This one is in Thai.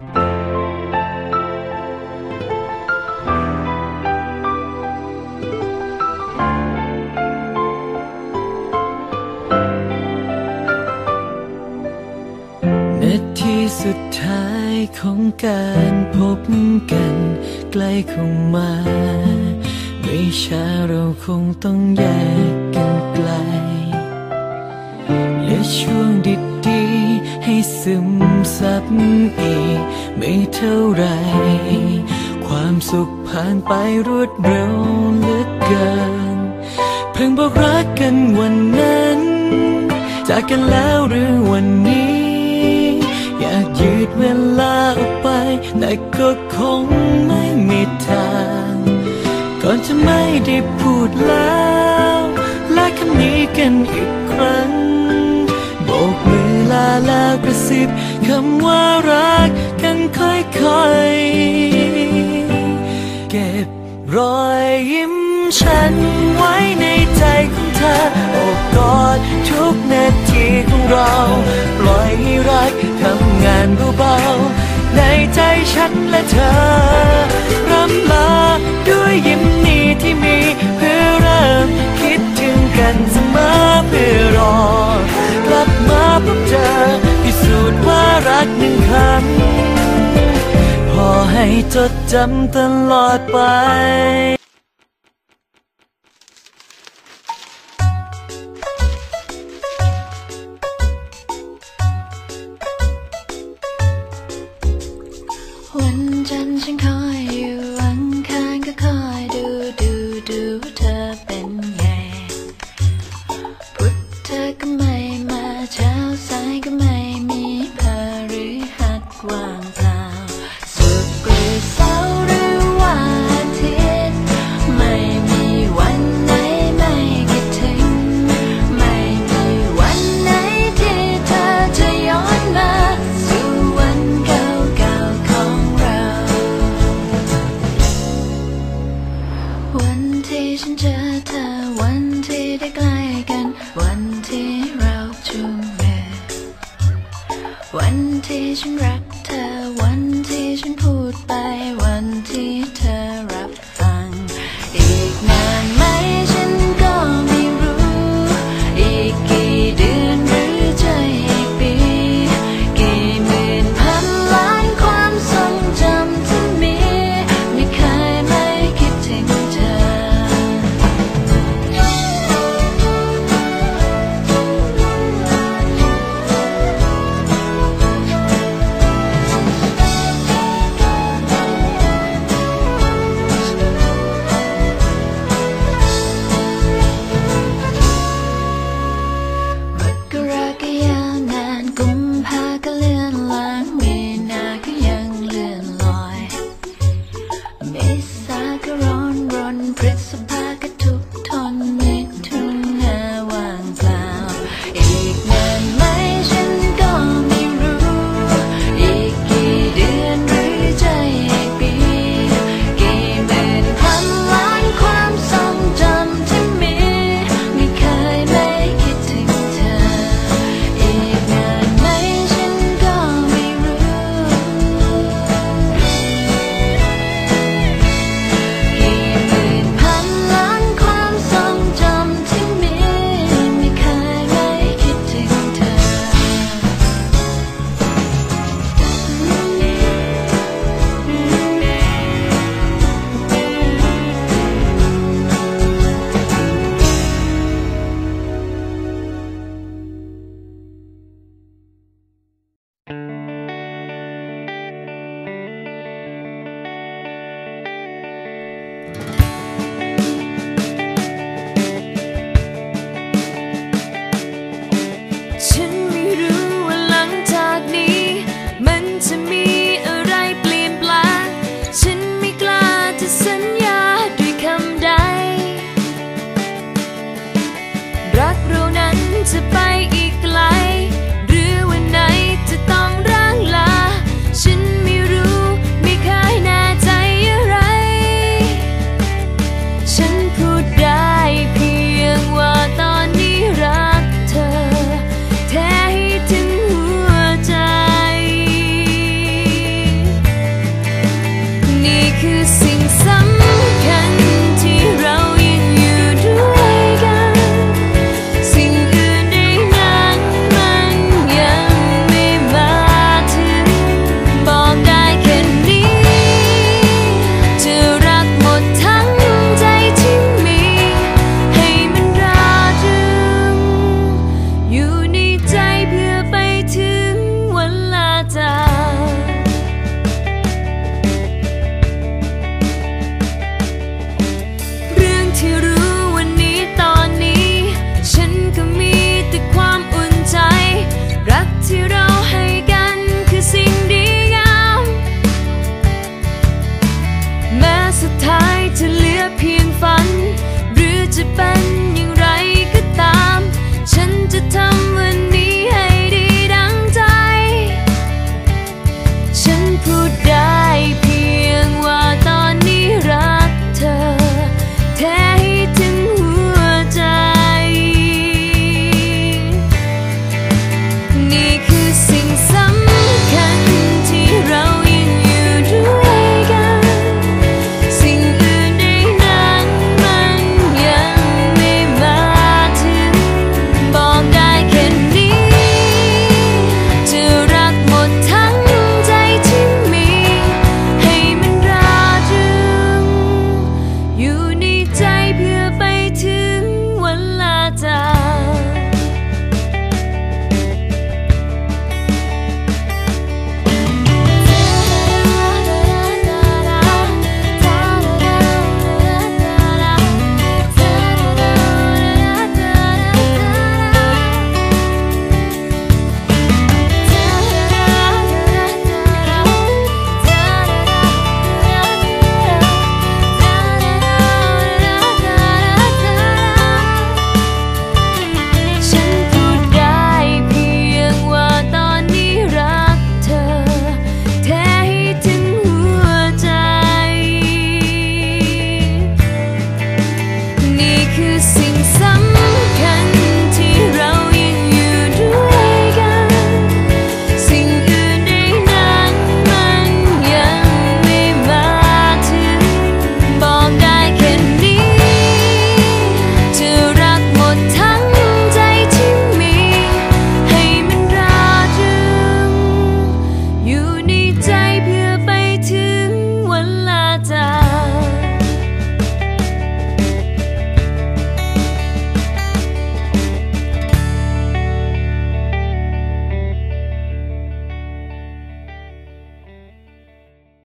นาทีสุดท้ายของการพบกันใกล้เข้ามาไม่ช้าเราคงต้องแยกกันไกลเหลือช่วงดี ๆให้ซึมซับอีก ไม่เท่าไร ความสุขผ่านไปรวดเร็วเหลือเกิน เพิ่งบอกรักกันวันนั้น จากกันแล้วหรือวันนี้ อยากยืดเวลาออกไป แต่ก็คงไม่มีทาง ก่อนจะไม่ได้พูดแล้วและคำนี้กันอีกครั้งโบกมือ ลาแล้วกระซิบคำว่ารักกันค่อยๆ เก็บรอยยิ้มฉันไว้ในใจของเธอโอบกอดทุกนาทีของเรา ปล่อยให้รักทำงานเบาๆ ในใจฉันและเธอรำลาด้วยยิ้มนี้ที่มี กหนึ่งครั้ง พอให้จดจำตลอดไปวันจันทร์ฉันคอย ฉันรักเธอวันที่ฉันพูดไปวันที่เธอ